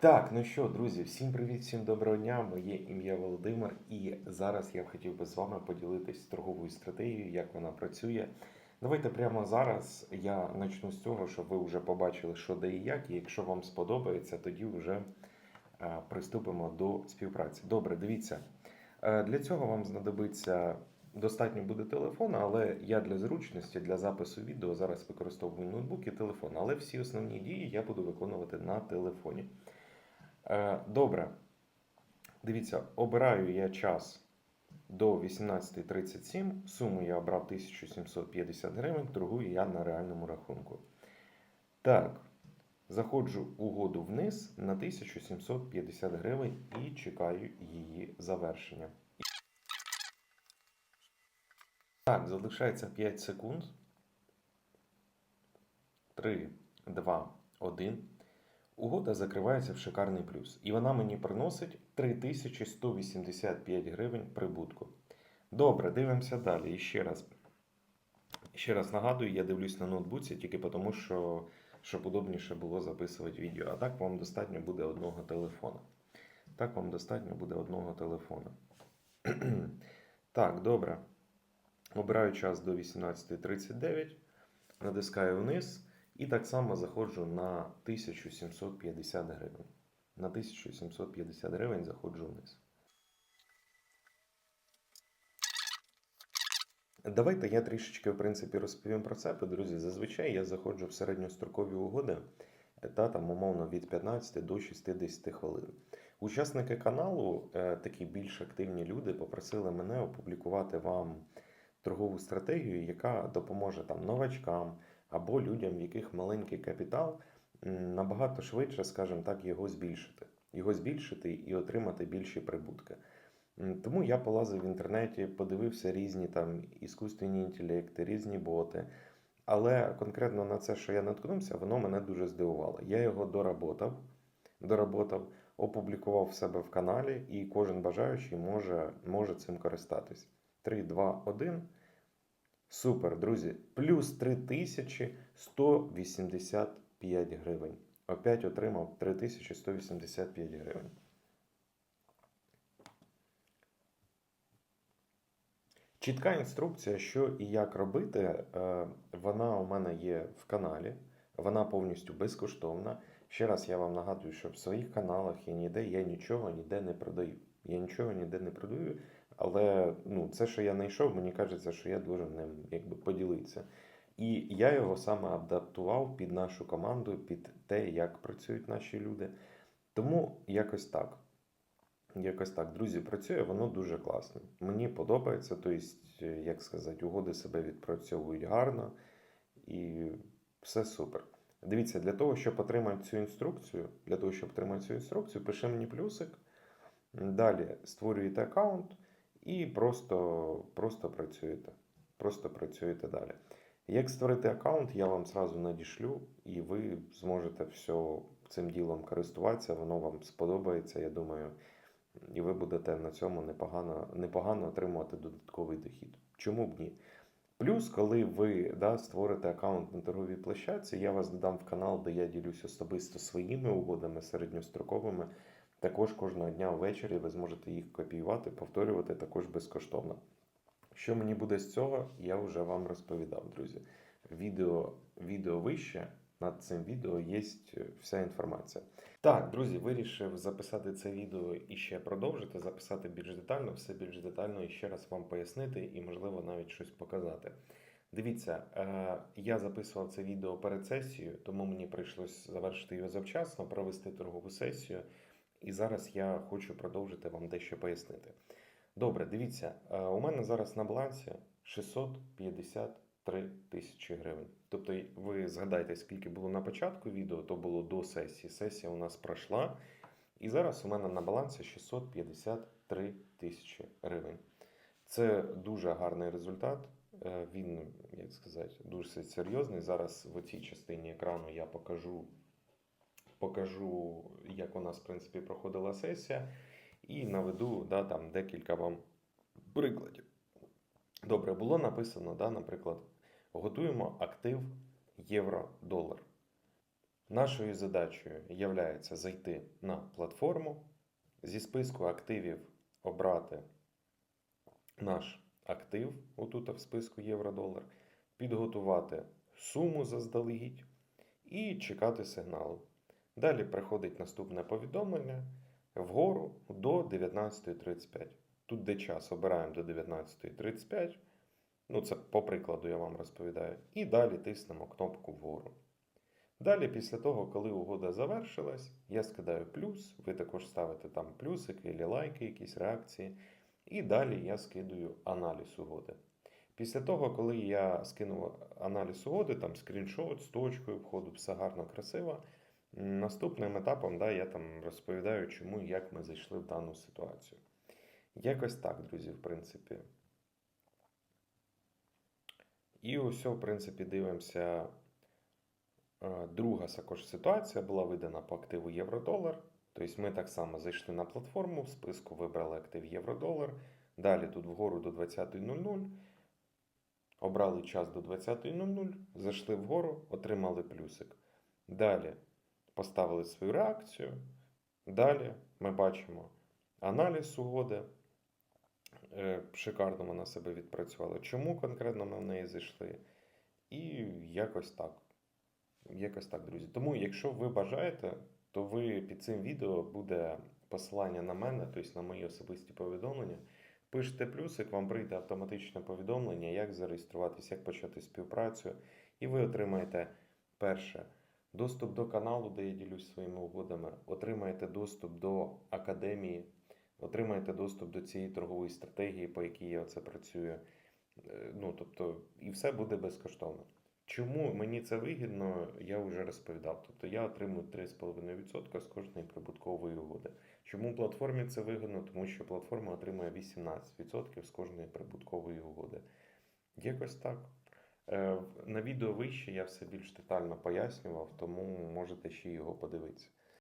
Так, ну що, друзі, всім привіт, всім доброго дня. Моє ім'я Володимир, і зараз я б хотів би з вами поділитись торговою стратегією, як вона працює. Давайте прямо зараз я почну з цього, щоб ви вже побачили, що де і як. І якщо вам сподобається, тоді вже е, приступимо до співпраці. Добре, дивіться. Е, Для цього вам знадобиться достатньо буде телефона, але я для зручності, для запису відео зараз використовую ноутбук і телефон. Але всі основні дії я буду виконувати на телефоні. Е, Добре. Дивіться, обираю я час до 18.37. Суму я обрав 1750 гривень, торгую я на реальному рахунку. Так, заходжу угоду вниз на 1750 гривень і чекаю її завершення. Так, залишається 5 секунд. 3, 2, 1. Угода закривається в шикарний плюс. І вона мені приносить 3185 гривень прибутку. Добре, дивимося далі. І ще раз. Ще раз нагадую, я дивлюсь на ноутбуці тільки тому, що щоб удобніше було записувати відео. А так вам достатньо буде одного телефона. Так вам достатньо буде одного телефона. так, добре. Обираю час до 18.39, натискаю вниз і так само заходжу на 1750 гривень. На 1750 гривень заходжу вниз. Давайте я трішечки, в принципі, розповім про це, друзі. Зазвичай я заходжу в середньострокові угоди та там умовно від 15 до 60 хвилин. Учасники каналу, е, такі більш активні люди, попросили мене опублікувати вам торгову стратегію, яка допоможе там новачкам або людям, в яких маленький капітал, набагато швидше, скажімо так, його збільшити. Його збільшити і отримати більші прибутки. Тому я полазив в інтернеті, подивився різні там іскусственні інтелекти, різні боти. Але конкретно на це, що я наткнувся, воно мене дуже здивувало. Я його доработав, доработав, опублікував в себе в каналі, і кожен бажаючий може, може цим користатись. 3, 2, 1. Супер, друзі. Плюс 3185 гривень. Опять отримав 3185 гривень. Чітка інструкція, що і як робити, е, вона у мене є в каналі, вона повністю безкоштовна. Ще раз я вам нагадую, що в своїх каналах я ніде я нічого ніде не продаю. Я нічого ніде не продаю, але ну, це, що я знайшов, мені кажеться, що я должен ним якби поділитися. І я його саме адаптував під нашу команду, під те, як працюють наші люди. Тому якось так. Якось так, друзі, працює воно дуже класно. Мені подобається, тобто, як сказати, угоди себе відпрацьовують гарно і все супер. Дивіться, для того, щоб отримати цю інструкцію, для того, щоб отримати цю інструкцію, пиши мені плюсик. Далі створюєте аккаунт і просто, просто працюєте. Просто працюєте далі. Як створити аккаунт, я вам зразу надішлю, і ви зможете все цим ділом користуватися, воно вам сподобається, я думаю, і ви будете на цьому непогано, непогано отримувати додатковий дохід. Чому б ні? Плюс, коли ви да, створите аккаунт на торговій площадці, я вас додам в канал, де я ділюсь особисто своїми угодами середньостроковими. Також кожного дня ввечері ви зможете їх копіювати, повторювати також безкоштовно. Що мені буде з цього, я вже вам розповідав, друзі. Відео, відео вище. Над цим відео є вся інформація. Так, друзі, вирішив записати це відео і ще продовжити, записати більш детально, все більш детально і ще раз вам пояснити і, можливо, навіть щось показати. Дивіться, е, я записував це відео перед сесією, тому мені прийшлось завершити його завчасно, провести торгову сесію. І зараз я хочу продовжити вам дещо пояснити. Добре, дивіться, е, у мене зараз на балансі 653 тисячі гривень. Тобто, ви згадайте, скільки було на початку відео, то було до сесії. Сесія у нас пройшла. І зараз у мене на балансі 653 тисячі гривень. Це дуже гарний результат. Е, Він, як сказати, дуже серйозний. Зараз в цій частині екрану я покажу, покажу, як у нас в принципі проходила сесія, і наведу да, там, декілька вам прикладів. Добре, було написано, да, наприклад, готуємо актив євро-долар. Нашою задачею є зайти на платформу, зі списку активів обрати наш актив, отут в списку євро-долар, підготувати суму заздалегідь і чекати сигналу. Далі приходить наступне повідомлення вгору до 19.35. Тут де час обираємо до 19.35. Ну, це по прикладу я вам розповідаю. І далі тиснемо кнопку вгору. Далі, після того, коли угода завершилась, я скидаю плюс, ви також ставите там плюсики, або лайки, якісь реакції. І далі я скидую аналіз угоди. Після того, коли я скинув аналіз угоди, там скріншот з точкою входу, все гарно, красиво. Наступним етапом да, я там розповідаю, чому і як ми зайшли в дану ситуацію. Якось так, друзі, в принципі. І ось, в принципі, дивимося. Е, Друга також ситуація була видана по активу євро-долар. Тобто ми так само зайшли на платформу, в списку вибрали актив євро-долар. Далі тут вгору до 20.00. Обрали час до 20.00, зайшли вгору, отримали плюсик. Далі поставили свою реакцію. Далі ми бачимо аналіз угоди. Е, Шикарно вона себе відпрацювала. Чому конкретно ми в неї зайшли? І якось так. Якось так, друзі. Тому, якщо ви бажаєте, то ви під цим відео буде посилання на мене, тобто на мої особисті повідомлення. Пишете плюсик, вам прийде автоматичне повідомлення, як зареєструватися, як почати співпрацю. І ви отримаєте перше доступ до каналу, де я ділюсь своїми угодами, отримаєте доступ до академії, отримаєте доступ до цієї торгової стратегії, по якій я це працюю. Е, Ну, тобто, і все буде безкоштовно. Чому мені це вигідно, я вже розповідав. Тобто я отримую 3,5% з кожної прибуткової угоди. Чому платформі це вигідно? Тому що платформа отримує 18% з кожної прибуткової угоди. Якось так. Е, На відео вище я все більш детально пояснював, тому можете ще його подивитися.